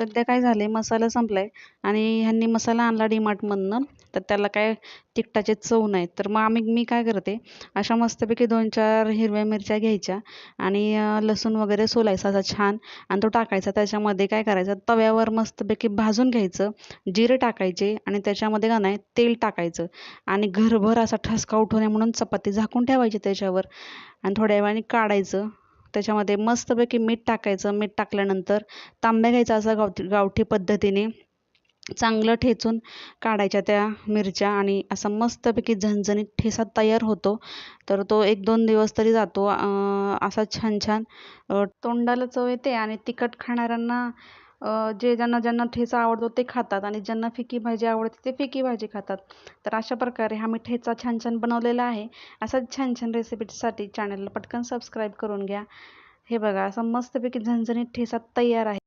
सध्या काय झाले मसाला संपलाय आणि ह्यांनी मसाला आणला डीमार्टमधनं. तर त्याला काय तिखटाची चव नाही. तर मग आम्ही मी काय करते अशा मस्तपैकी दोन चार हिरव्या मिरच्या घ्यायच्या आणि लसूण वगैरे सोलायचा असा छान आणि तो टाकायचा. त्याच्यामध्ये काय करायचं तव्यावर मस्तपैकी भाजून घ्यायचं जिरे टाकायचे आणि त्याच्यामध्ये का नाही तेल टाकायचं आणि घरभर असा ठसका उठवणे म्हणून चपाती झाकून ठेवायची त्याच्यावर आणि थोड्या वेळाने काढायचं. त्याच्यामध्ये मस्तपैकी मीठ टाकायचं. मीठ टाकल्यानंतर तांब्या घ्यायचा असा गावठी गावठी पद्धतीने. चांगलं ठेचून काढायच्या त्या मिरच्या आणि असा मस्तपैकी झणझणीत ठेसा तयार होतो. तर तो एक दोन दिवस तरी जातो. असा छान छान तोंडाला चव येते आणि तिखट खाणाऱ्यांना जे ज्यांना ज्यांना ठेचा आवडतो ते खातात आणि ज्यांना फिकी भाजी आवडते ते फिकी भाजी खातात. तर अशा प्रकारे हा मी ठेचा छान छान बनवलेला आहे. असाच छान छान रेसिपीसाठी चॅनलला पटकन सबस्क्राईब करून घ्या. हे बघा असा मस्तपैकी झणझणीत ठेचा तयार आहे.